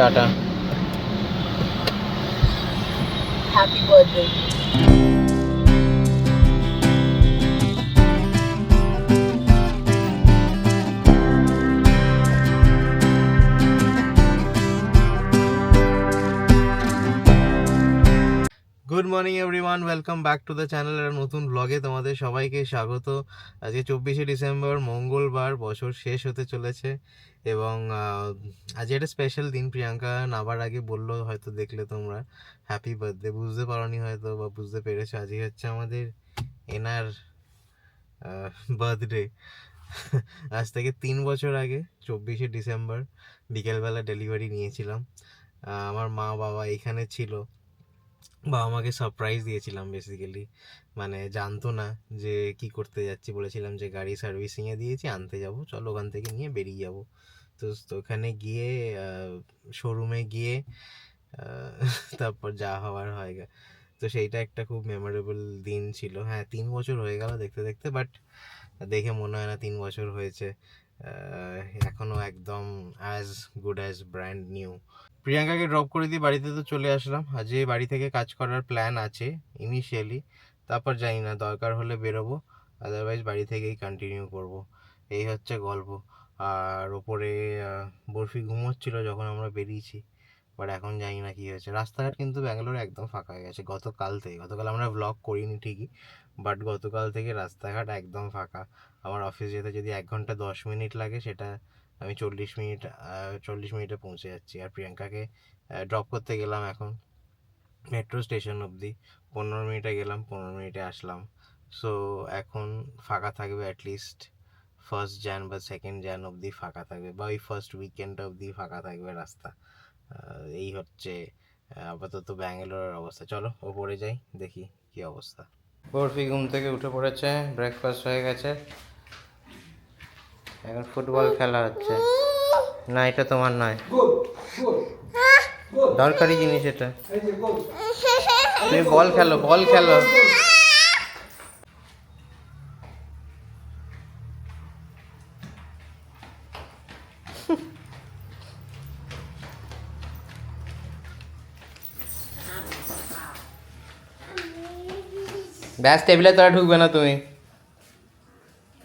Tata happy birthday good morning everyone welcome back to the channel একটা নতুন ব্লগে তোমাদের সবাইকে স্বাগত। আজকে চব্বিশে ডিসেম্বর, মঙ্গলবার, বছর শেষ হতে চলেছে এবং আজ একটা স্পেশাল দিন। প্রিয়াঙ্কা নাবার আগে বলল, হয়তো দেখলে তোমরা। হ্যাপি বার্থডে বুঝতে পারোনি হয়তো বা বুঝতে পেরেছ। আজকে হচ্ছে আমাদের এনার বার্থডে আজ থেকে তিন বছর আগে, চব্বিশে ডিসেম্বর, বিকেলবেলা ডেলিভারি নিয়েছিলাম। আমার মা বাবা এখানে ছিল। বাবা মাকে সারপ্রাইজ দিয়েছিলাম বেসিক্যালি মানে জানতো না যে কি করতে যাচ্ছি বলেছিলাম যে গাড়ি সার্ভিসিংয়ে দিয়েছি আনতে যাব চলো ওখান থেকে নিয়ে বেরিয়ে যাব। তো ওখানে গিয়ে শোরুমে গিয়ে তারপর যা হওয়ার হয়। তো সেইটা একটা খুব মেমোরেবল দিন ছিল। হ্যাঁ তিন বছর হয়ে গেল দেখতে দেখতে বাট দেখে মনে হয় না তিন বছর হয়েছে। আহ, এখনও একদম as good as brand new প্রিয়াঙ্কাকে drop করে দিয়ে বাড়িতে তো চলে আসলাম। আজকে বাড়ি থেকে কাজ করার প্ল্যান আছে ইনিশিয়ালি তারপর জানি না, দরকার হলে বেরোবো আদারওয়াইজ বাড়ি থেকেই কন্টিনিউ করব। এই হচ্ছে গল্প। আর ওপরে বরফি ঘুমোচ্ছিল যখন আমরা বেরিয়েছি বাট এখন জানি না কী হয়েছে। রাস্তাঘাট কিন্তু ব্যাঙ্গালোরে একদম ফাঁকা হয়ে গেছে, গতকাল থেকে। গতকাল আমরা ব্লগ করিনি ঠিকই বাট গতকাল থেকে রাস্তাঘাট একদম ফাঁকা। আমার অফিস যেতে যদি এক ঘণ্টা দশ মিনিট লাগে, সেটা আমি চল্লিশ মিনিট চল্লিশ মিনিটে পৌঁছে যাচ্ছি। আর প্রিয়াঙ্কাকে ড্রপ করতে গেলাম এখন মেট্রো স্টেশন অবধি। পনেরো মিনিটে গেলাম, পনেরো মিনিটে আসলাম। সো এখন ফাঁকা থাকবে অ্যাটলিস্ট ফার্স্ট জ্যান বা সেকেন্ড জ্যান অবধি ফাঁকা থাকবে বা ওই ফার্স্ট উইকেন্ড অবধি ফাঁকা থাকবে রাস্তা। এই হচ্ছে আপাতত ব্যাঙ্গালোরের অবস্থা। চলো, ওপরে যাই, দেখি কি অবস্থা। বরফি ঘুম থেকে উঠে পড়েছে ব্রেকফাস্ট হয়ে গেছে। এখন ফুটবল খেলা হচ্ছে। না, এটা তোমার নয়। দরকারি জিনিস এটা। তুমি বল খেলো বল খেলো। ব্যাস, টেবিলে তোরা ঢুকবে না তুমি।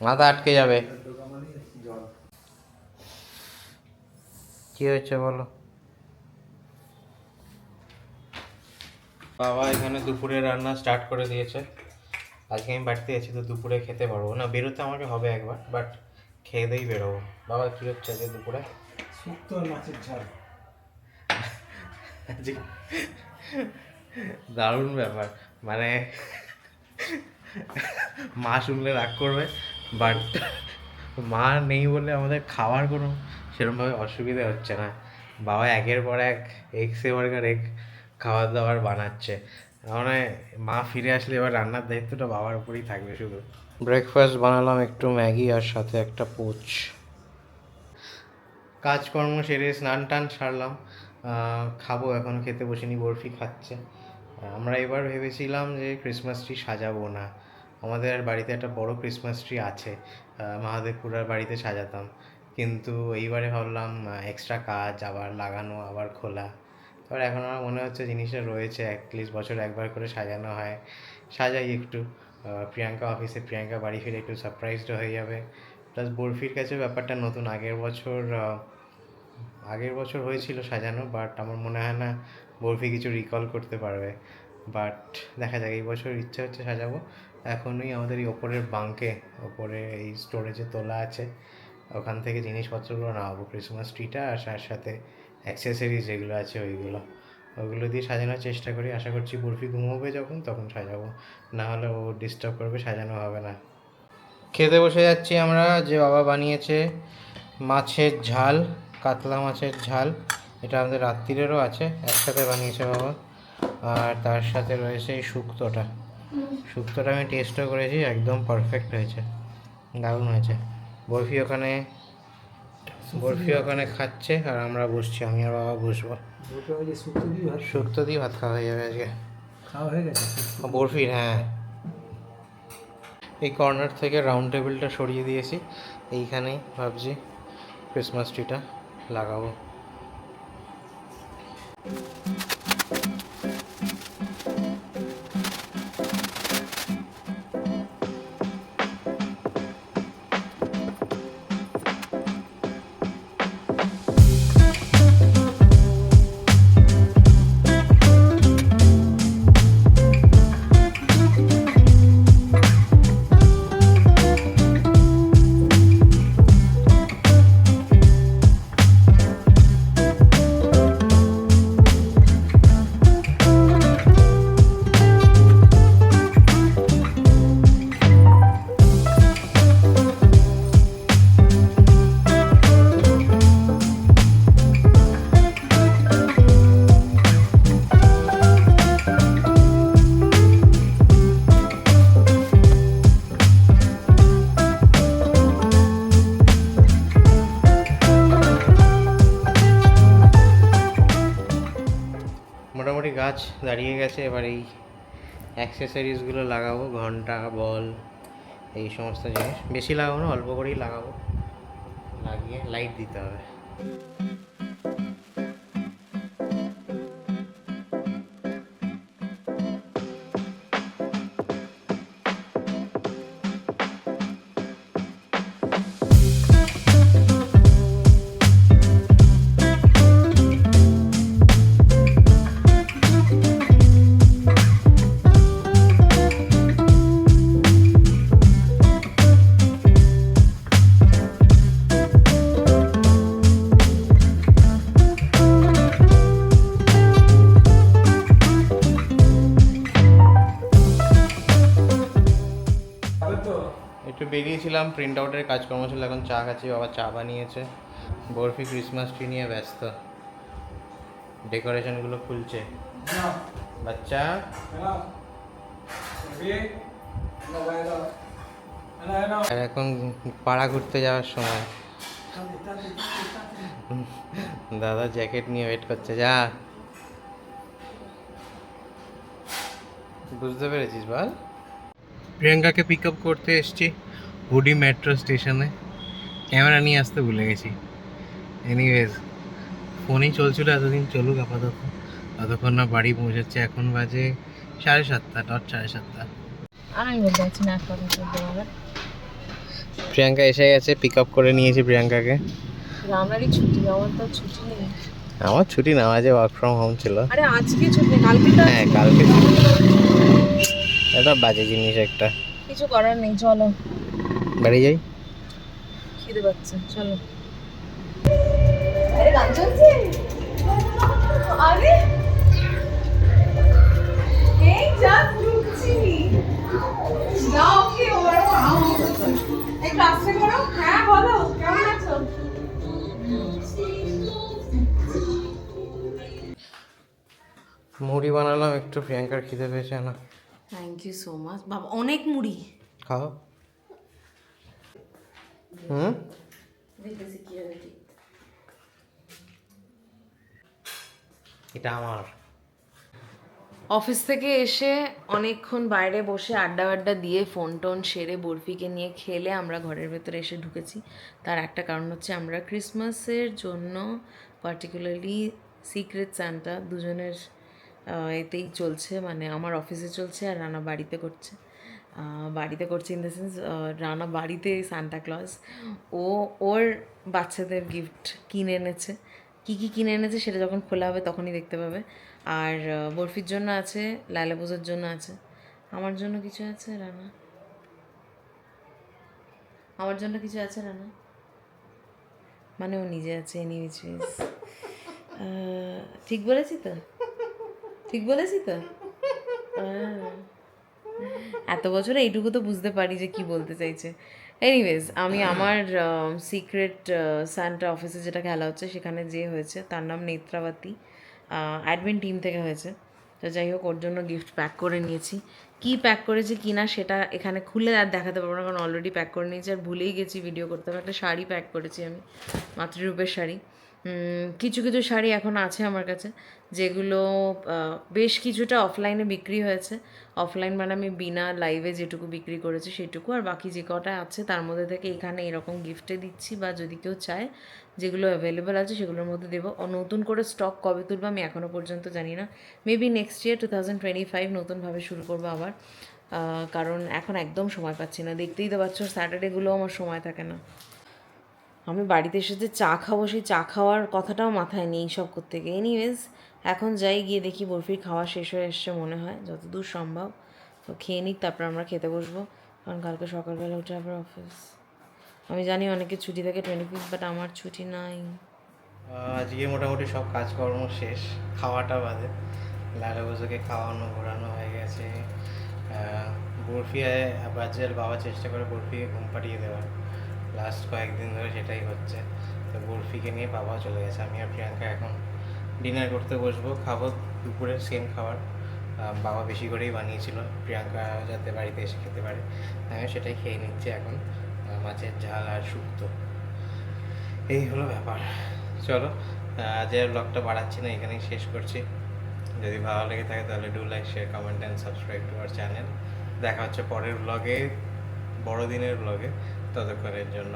মাথা আটকে যাবে। কি হয়েছে বলো? বাবা এখানে দুপুরে রান্না স্টার্ট করে দিয়েছে। আজকে আমি বাড়িতে আছি তো দুপুরে খেতে পারব না। বেরোতে আমাকে হবে একবার বাট খেয়ে দিয়েই বেরোবো। বাবা কি হচ্ছে আজকে দুপুরে? শুক্তো মাছের ঝাল। দারুণ ব্যাপার। মানে মা শুনলে রাগ করবে বাট মা নেই বলে আমাদের খাওয়ার কোনো সেরকমভাবে অসুবিধে হচ্ছে না। বাবা একের পর এক এগ সেবার্গার এগ খাবার দাবার বানাচ্ছে। মানে মা ফিরে আসলে এবার রান্নার দায়িত্বটা বাবার উপরেই থাকবে শুধু। ব্রেকফাস্ট বানালাম একটু ম্যাগি আর সাথে একটা পোচ। কাজকর্ম সেরে স্নান টান সারলাম। খাব এখন খেতে বসিনি বরফি খাচ্ছে। আমরা এবার ভেবেছিলাম যে ক্রিসমাস ট্রি সাজাবো না। আমাদের বাড়িতে একটা বড় ক্রিসমাস ট্রি আছে মহাদেবপুরার বাড়িতে সাজাতাম। কিন্তু এইবারে ভাবলাম এক্সট্রা কাজ, আবার লাগানো, আবার খোলা। এবার এখন আমার মনে হচ্ছে জিনিসটা রয়েছে অ্যাটলিস্ট বছর একবার করে সাজানো হয়। সাজাই একটু। প্রিয়াঙ্কা অফিসে প্রিয়াঙ্কা বাড়ি ফিরে একটু সারপ্রাইজড হয়ে যাবে। প্লাস বরফির কাছে ব্যাপারটা নতুন। আগের বছর আগের বছর হয়েছিল সাজানো বাট আমার মনে হয় না বরফি কিছু রিকল করতে পারবে। বাট দেখা যাক, এই বছর ইচ্ছে হচ্ছে সাজাবো। এখনই আমাদের এই ওপরের বাঙ্কে ওপরে এই স্টোরেজে তোলা আছে। ওখান থেকে জিনিসপত্রগুলো নামাবো ক্রিসমাস ট্রিটা আর তার সাথে অ্যাক্সেসরিজ যেগুলো আছে ওইগুলো। ওগুলো দিয়ে সাজানোর চেষ্টা করি। আশা করছি বরফি ঘুমোবে যখন, তখন সাজাবো। না হলে ও ডিস্টার্ব করবে, সাজানো হবে না। খেতে বসে যাচ্ছি আমরা, যে বাবা বানিয়েছে মাছের ঝাল, কাতলা মাছের ঝাল। এটা আমাদের রাত্রিরেরও আছে, একসাথে বানিয়েছে বাবা। আর তার সাথে রয়েছে এই শুক্তোটা। শুক্তোটা আমি টেস্টও করেছি একদম পারফেক্ট হয়েছে দারুণ হয়েছে। বরফি ওখানে বরফি ওখানে খাচ্ছে আর আমরা বসছি আমি আর বাবা বসবো। শুক্তো দিয়ে ভাত খাওয়া হয়ে যাবে আজকে। খাওয়া হয়ে গেছে বরফির হ্যাঁ। এই কর্নার থেকে রাউন্ড টেবিলটা সরিয়ে দিয়েছি এইখানেই ভাবছি ক্রিসমাস ট্রিটা লাগাবো। গাছ দাঁড়িয়ে গেছে, এবার এই অ্যাক্সেসরিজগুলো লাগাবো, ঘণ্টা, বল, এই সমস্ত জিনিস। বেশি লাগাবো না, অল্প করেই লাগাবো। লাগিয়ে লাইট দিতে হবে। বেরিয়েছিলাম প্রিন্ট আউটের কাজকর্ম ছিল, এখন চা খাচ্ছি, বাবা চা বানিয়েছে। বরফি ক্রিসমাস ট্রি নিয়ে ব্যস্ত। ডেকোরেশনগুলো খুলছে। বাচ্চা? আর এখন পাড়া ঘুরতে যাওয়ার সময়। দাদা জ্যাকেট নিয়ে ওয়েট করছে, যা। বুঝতে পেরেছিস বল? প্রিয়াঙ্কাকে পিক আপ করতে এসছি। হুডি মেট্রো স্টেশনে। ক্যামেরা নিয়ে আসতে ভুলে গেছি। এনিওয়েজ ফোনেই চলছিল এতদিন চলুক আপাতত। ততক্ষণ না বাড়ি পৌঁছাচ্ছে এখন বাজে সাড়ে সাতটা ডট সাড়ে সাতটা। প্রিয়াঙ্কা এসে গেছে পিক আপ করে নিয়েছি প্রিয়াঙ্কাকে। আমারই ছুটি আমার তো ছুটি নেই। আমার ছুটি না আজ ওয়ার্ক ফ্রম হোম ছিল। আরে আজকে ছুটি কালকে তো হ্যাঁ কালকে এটা বাজে জিনিস একটা। কিছু করার নেই চলো। বাড়ি যাই। খিদে পাচ্ছে চলো। আরে গান চলছে? আরে। এই জাস্ট ঢুকছি। যাও কি ওরা একটু আস্তে করো। হ্যাঁ বলো কেমন আছো? মুড়ি বানালাম একটু প্রিয়াঙ্কার খিদে পেয়েছে না। থ্যাংক ইউ সো মাচ বাবা অনেক মুড়ি। খাও। হুম কি এটা আমার। অফিস থেকে এসে অনেকক্ষণ বাইরে বসে আড্ডা আড্ডা দিয়ে ফোন টোন সেরে বরফিকে নিয়ে খেলে আমরা ঘরের ভেতরে এসে ঢুকেছি। তার একটা কারণ হচ্ছে আমরা ক্রিসমাসের জন্য পার্টিকুলারলি সিক্রেট সান্টা দুজনের এতেই চলছে মানে আমার অফিসে চলছে আর রানা বাড়িতে করছে। বাড়িতে করছে ইন দ্য সেন্স রানা বাড়িতে সান্টা ক্লজ ও, ওর বাচ্চাদের গিফট কিনে এনেছে। কী কী কিনে এনেছে সেটা যখন খোলা হবে তখনই দেখতে পাবে। আর বরফির জন্য আছে, লাইলা পুজোর জন্য আছে। আমার জন্য কিছু আছে, রানা? আমার জন্য কিছু আছে, রানা? মানে ও নিজে আছে এনি উইচ ঠিক বলেছি তো? ঠিক বলেছি তো? আহ। এত বছরে এইটুকু তো বুঝতে পারি যে কি বলতে চাইছে। এনিওয়েজ আমি আমার সিক্রেট সান্টা অফিসে যেটা খেলা হচ্ছে সেখানে যে হয়েছে তার নাম নেত্রাবতী অ্যাডমিন টিম থেকে হয়েছে। তো যাই হোক, ওর জন্য গিফট প্যাক করে নিয়েছি। কি প্যাক করেছি কি না সেটা এখানে খুলে আর দেখাতে পারব না কারণ অলরেডি প্যাক করে নিয়েছি। আর ভুলেই গেছি ভিডিও করতে। হবে একটা শাড়ি প্যাক করেছি আমি, মাতৃরূপের শাড়ি। কিছু কিছু শাড়ি এখন আছে আমার কাছে, যেগুলো বেশ কিছুটা অফলাইনে বিক্রি হয়েছে। অফলাইন মানে আমি বিনা লাইভে যেটুকু বিক্রি করেছি সেটুকু, আর বাকি যে কটা আছে তার মধ্যে থেকে এখানে এরকম গিফটে দিচ্ছি, বা যদি কেউ চায় যেগুলো অ্যাভেলেবেল আছে সেগুলোর মধ্যে দেবো। নতুন করে স্টক কবে তুলবো আমি এখনও পর্যন্ত জানি না। Maybe next year two thousand twenty five নতুনভাবে শুরু করব আবার কারণ এখন একদম সময় পাচ্ছি না। দেখতেই তো পাচ্ছ স্যাটারডেগুলো আমার সময় থাকে না। আমি বাড়িতে এসে যে চা খাব, সেই চা খাওয়ার কথাটাও মাথায় নেই সব করতে গিয়ে। এনিওয়েজ এখন যাই, গিয়ে দেখি বরফির খাওয়া শেষ হয়ে এসছে মনে হয়, যতদূর সম্ভব। তো খেয়ে নিক, তারপর আমরা খেতে বসবো। কারণ কালকে সকালবেলা উঠে আবার অফিস আমি জানি অনেকের ছুটি থাকে টোয়েন্টি ফিফ বাট আমার ছুটি নাই। আজকে মোটামুটি সব কাজকর্ম শেষ, খাওয়াটা বাদে। লালা বসুকে খাওয়ানো, ঘোরানো হয়ে গেছে। বরফি বাচ্চার বাবা চেষ্টা করে বরফিকে ঘুম পাঠিয়ে দেওয়ার। লাস্ট কয়েকদিন ধরে সেটাই হচ্ছে। তো বরফিকে নিয়ে বাবা চলে গেছে, আমি আর প্রিয়াঙ্কা এখন ডিনার করতে বসবো, খাব দুপুরের সেম খাবার। বাবা বেশি করেই বানিয়েছিল, প্রিয়াঙ্কা যাতে বাড়িতে এসে খেতে পারে। আমিও সেটাই খেয়ে নিচ্ছি এখন মাছের ঝাল আর শুক্তো। এই হলো ব্যাপার। চলো আর ব্লগটা বাড়াচ্ছি না, এখানেই শেষ করছি। যদি ভালো লেগে থাকে তাহলে do like share comment and subscribe to our channel দেখা হচ্ছে পরের ব্লগে বড়দিনের ব্লগে ততক্ষণের জন্য।